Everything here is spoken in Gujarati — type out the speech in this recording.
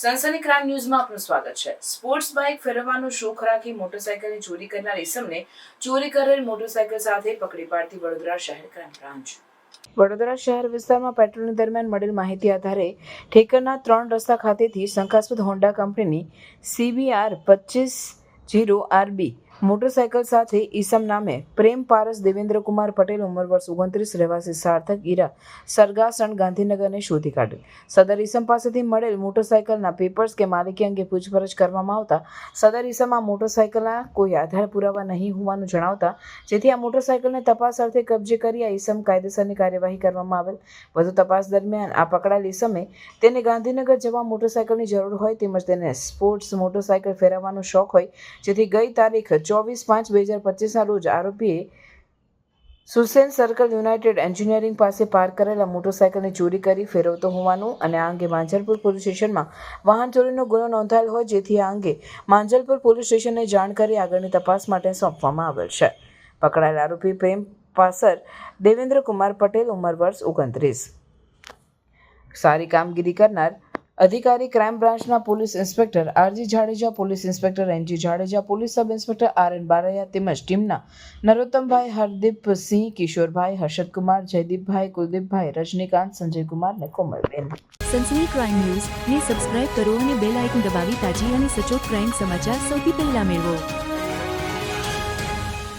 સનસની ક્રાઇમ ન્યૂઝમાં આપનું સ્વાગત છે. સ્પોર્ટ્સ બાઇક ફેરવવાનો શોખ રાખી મોટરસાયકલની ચોરી કરનાર ઇસમને ચોરી કરેલ મોટરસાયકલ સાથે પકડી પાડતી વડોદરા શહેર ક્રાઇમ બ્રાન્ચ. વડોદરા શહેર વિસ્તારમાં પેટ્રોલિંગ દરમિયાન મળેલ માહિતી આધારે ઠેકરના ત્રણ રસ્તા ખાતેથી શંકાસ્પદ હોન્ડા કંપનીની સીબીઆર પચીસ જીરો આરબી મોટરસાયકલ સાથે ઈસમ નામે પ્રેમ પારસ દેવેન્દ્રકુમાર પટેલ ઉંમર વર્ષ ઓગણત્રીસ રહેવાસી સાર્થક ઈરા સરગાસણ ગાંધીનગરને શોધી કાઢેલ સદર ઈસમ પાસેથી મળેલ મોટરસાયકલના પેપર્સ કે માલિકી અંગે પૂછપરછ કરવામાં આવતા સદર ઈસમ આ મોટરસાયકલના કોઈ આધાર પુરાવા નહીં હોવાનું જણાવતા, જેથી આ મોટરસાયકલને તપાસ અર્થે કબજે કરી આ ઈસમ કાયદેસરની કાર્યવાહી કરવામાં આવેલ. વધુ તપાસ દરમિયાન આ પકડાયેલ ઈસમે તેને ગાંધીનગર જવા મોટરસાયકલની જરૂર હોય તેમજ તેને સ્પોર્ટ્સ મોટરસાયકલ ફેરવવાનો શોખ હોય, જેથી ગઈ તારીખ ચોવીસ પાંચ બે હજાર પચીસના રોજ આરોપીએ સુસેન સર્કલ યુનાઇટેડ એન્જિનિયરિંગ પાસે પાર્ક કરેલા મોટરસાયકલની ચોરી કરી ફેરવતો હોવાનું અને આ અંગે માંજલપુર પોલીસ સ્ટેશનમાં વાહન ચોરીનો ગુનો નોંધાયેલ હોય જેથી આ અંગે માંજલપુર પોલીસ સ્ટેશનને જાણ કરી આગળની તપાસ માટે સોંપવામાં આવેલ છે. પકડાયેલ આરોપી પ્રેમ પાસર દેવેન્દ્ર કુમાર પટેલ, ઉંમર વર્ષ ઓગણત્રીસ. સારી કામગીરી કરનાર અધિકારી ક્રાઇમ બ્રાન્ચના police inspector R G Jadeja, police inspector N G Jadeja, police sub inspector R N Baraiya તેમજ ટીમના નરોત્તમભાઈ હરદીપસિંહ કિશોરભાઈ હર્ષદકુમાર, જયદીપભાઈ, કુલદીપભાઈ, રજનીકાંત, સંજયકુમાર અને કોમલબેન. સનસની ક્રાઇમ ન્યૂઝ ને સબસ્ક્રાઇબ કરો અને બેલ આઇકન દબાવી તાજી અને સચોટ ક્રાઇમ સમાચાર સૌથી પહેલા મેળવો.